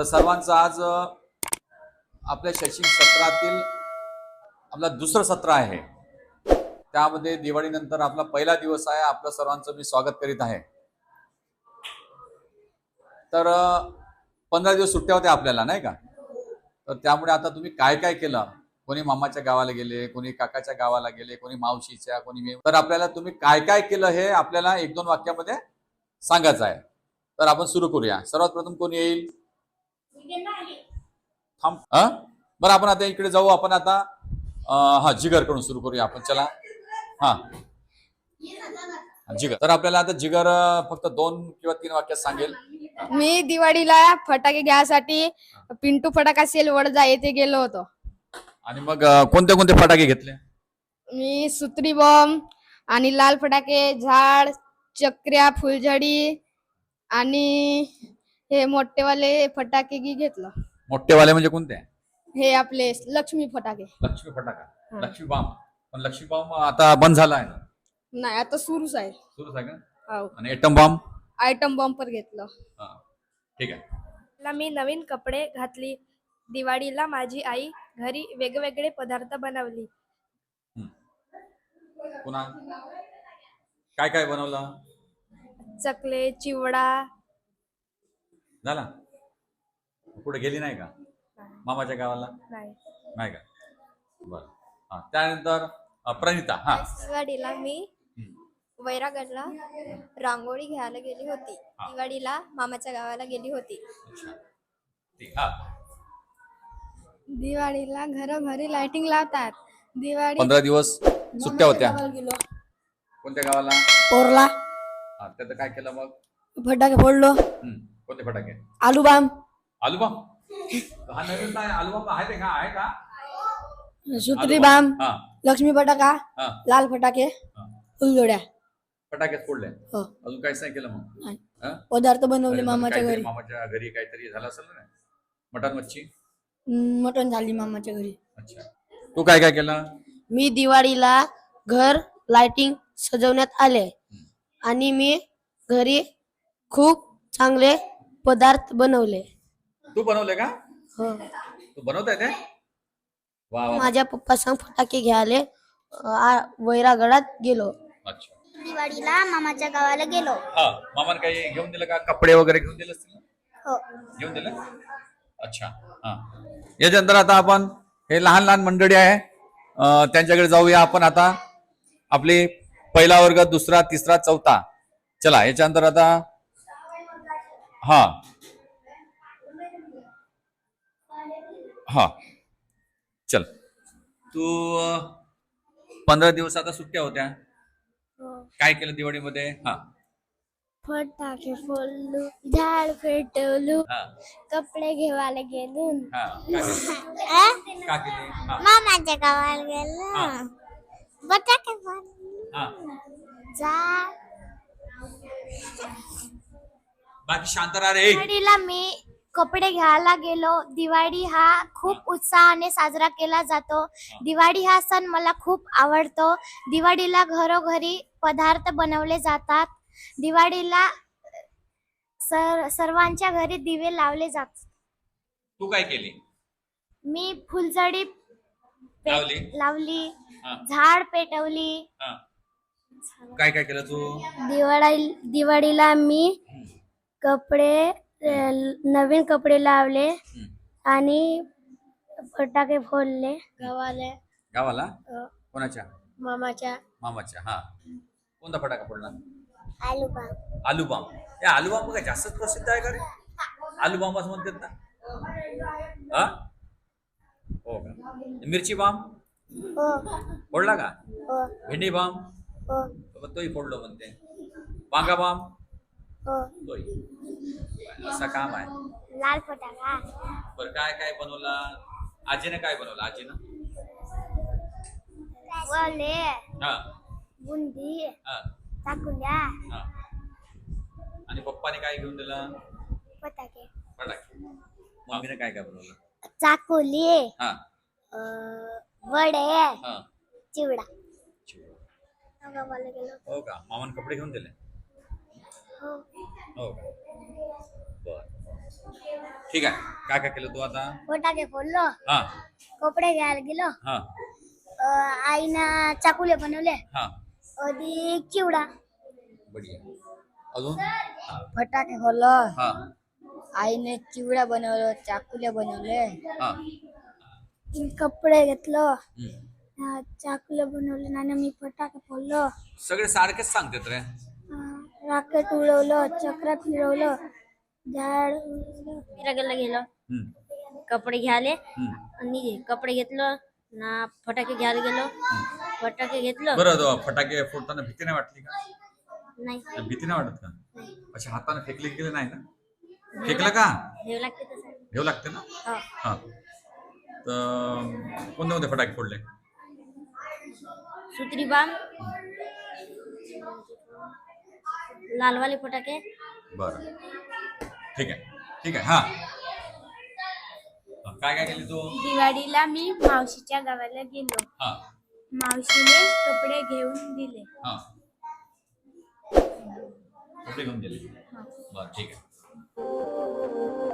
तर सर्वांचं आज आपल्या शैक्षणिक सत्रातील आपला दुसरं सत्र आहे. त्यामध्ये दिवाळीनंतर आपला पहिला दिवस आहे. आपलं सर्वांचं मी स्वागत करीत आहे. तर पंधरा दिवस सुट्ट्या होत्या आपल्याला नाही का? तर त्यामुळे आता तुम्ही काय काय केलं? कोणी मामाच्या गावाला गेले कोणी काकाच्या गावाला गेले कोणी मावशीच्या कोणी मे- तर आपल्याला तुम्ही काय काय केलं हे आपल्याला एक दोन वाक्यामध्ये सांगायचं आहे. तर आपण सुरू करूया. सर्वात प्रथम कोणी येईल? थांब. हा? बरं आपण आता इकडे जाऊ. आपण आता अं, हा जिगरकडून सुरू करूया आपण. चला. हा. जिगर. तर आपल्याला आता जिगर फक्त दोन किंवा तीन वाक्यात सांगेल. मी दिवाळीला फटाके घ्यायसाठी पिंटू फटाका सेल वडजा येथे गेलो होतो. आणि मग कोणते कोणते फटाके घेतले? मी सुत्री बॉम्ब आणि लाल फटाके झाड चक्र्या फुलझडी आणि हे मोठेवाले फटाके गी घेतलं. मोठेवाले म्हणजे कोणते? हे आपले लक्ष्मी फटाके. लक्ष्मी फटाका. हा. लक्ष्मी बॉम्ब पण लक्ष्मी बॉम्ब आता बंद झाला आहे ना? नाही आता सुरूच आहे. सुरूच आहे का? हो आणि एटम बॉम्ब आयटम बॉम्पर घेतलं. हा. ठीक आहे. ला मी नवीन कपडे घातली. दिवाळीला माझी आई घरी वेगवेगळे पदार्थ बनवली. पुन्हा? काय काय बनवलं? चकले चिवडा झाला? पुढे गेली नाही का? मामाच्या गावाला? नाही. नाही का? बर. हा त्यानंतर प्रणिता हा. दिवाळीला मी. वैरागडला रांगोळी घ्यायला गेली होती. दिवाळीला मामाच्या गावाला गेली होती. अच्छा. ठीक हा. दिवाळीला घरोघरी लाइटिंग लावतात. दिवाळी पंधरा दिवस सुट्ट्या होत्या. कोणत्या गावाला? पोरला. हा त्याचं काय केलं मग? फटाके फोडलो. कोणते फटाके? आलू बाम. आलूबाम हा नवीन काय? आलूबाम आहे का? आहे का? सुत्री आलूबाम. बाम. हा. लक्ष्मी फटाका हा. लाल फटाके हा. फुलजोड्या फटाकेच फोडले. हो. अजून काहीच नाही केलं मग? नाही. हा? पदार्थ बनवले अरे, मामाच्या काहीतरी घरी. मामाच्या घरी काहीतरी झालं असेल ना? मटण मच्छी? मटण झाली मामाच्या घरी. अच्छा. तू काय काय केलं? मी दिवाळीला घर लाइटिंग सजवण्यात आले. आणि मी घरी खूप चांगले पदार्थ बनवले. तू बनवले का? हो. तू बनवताय ते? वा वा माझ्या पप्पा संग फटाके घ्यायले आ- वैरागडात गेलो. अच्छा. दिवाळीला मामाच्या गावाला गेलो. हा मामाने काही घेऊन दिलं का? कपडे वगैरे घेऊन दिले असतील ना? हो. घेऊन दिलं? अच्छा हा. याच्यानंतर आता आपण हे लहान लहान मंडळी आहे. अं, त्यांच्याकडे जाऊया आपण आता. आपली पहिला वर्ग दुसरा तिसरा चौथा. चला याच्यानंतर आता हा. हा. चल. तू पंधरा दिवस आता सुट्ट्या होत्या. काय केलं दिवाळीमध्ये? हा. फटाके फोडलो झाड पेटवलो हा. कपडे घेवायला गेलो. हा. काय केलं? का केली? हा. मामाच्या गावाला गेलो. हा. फटाके फोडलो. हा. झाड. बाकी शांत राहा रे. दिवाळीला मी कपडे घ्यायला गेलो. दिवाळी हा खूप उत्साहाने साजरा केला जातो. दिवाळी हा सण मला खूप आवडतो. दिवाळीला घरोघरी पदार्थ बनवले जातात. दिवाळीला सर सर्वांच्या घरी दिवे लावले जातात तू काय केली? मी फुलझडी पे- लावली? लावली. हा. झाड पेटवली. हा. काय काय केलं तू? दिवाळी दिवाळीला मी कपडे नवीन कपडे लावले. आणि फटाके फोडले. गावाला. गावाला? अ, कोणाच्या? मामाच्या. मामाच्या हा. कोणता फटाका फोडला? आलू आलू बाम. हे आलू बाम काय जास्तच प्रसिद्ध आहे का रे? आलू बाम असं म्हणतात ना? हा? हो का? मिरची बाम? हो. फोडला का? हो. भेंडी बाम? हो. तोही फोडलो म्हणते. वांगा बाम? हो. असं काम आहे. लाल फटाका. बरं काय काय बनवलं? आजीनं काय बनवलं? आजीनं? वले हा. बुंदी. हा. चाकुल्या हा. आणि पप्पाने काय घेऊन दिलं? फटाके. फटाके. मम्मीने काय काय बनवलं? चाकोली. हा. अ, वडे. हा. चिवडा. हो का? मामाने कपडे घेऊन दिले? हो का? बर ठीक आहे. काय काय केलं तू आता? फटाके फोडलो. हा. कपडे घ्यायला गेलो. हा. अं, आईनं चाकुले बनवले. हा. चिवडा. बढिया. अजून? हा फटाके फोडलं. हा. आईने चिवडा बनवलं चाकुले बनवले. हा. कपडे घेतलं. हम्म. चाकुले बनवले आणि मी फटाके फोडलो. सगळे सारखेच सांगतात रे. राकेट उडवलं चक्र फिरवलं झाड. फिरायला गेलो. हम्म. कपडे घ्यायले हम्म. आणि कपडे घेतलं ना फटाके घ्यायला गेलो. फटाके घेतलं. बरं तो फटाके फोडताना भीती नाही वाटली का? नाही. भीती नाही वाटत का? अच्छा हाताने फेकले गेले नाही ना? फेकलं का? हे लागते तसं. घेऊ लागते ना? हा. हा. तर कोणते कोणते फटाके फोडले? सुत्री बाम. लालवाले फटाके. बरं. ठीक आहे. ठीक आहे. हा. हा, काय काय केली तू? दिवाळीला मी मावशीच्या गावाला गेलो. हा. मावशीने कपडे घेऊन दिले. हा. कपडे घेऊन गेले. बरं ठीक आहे.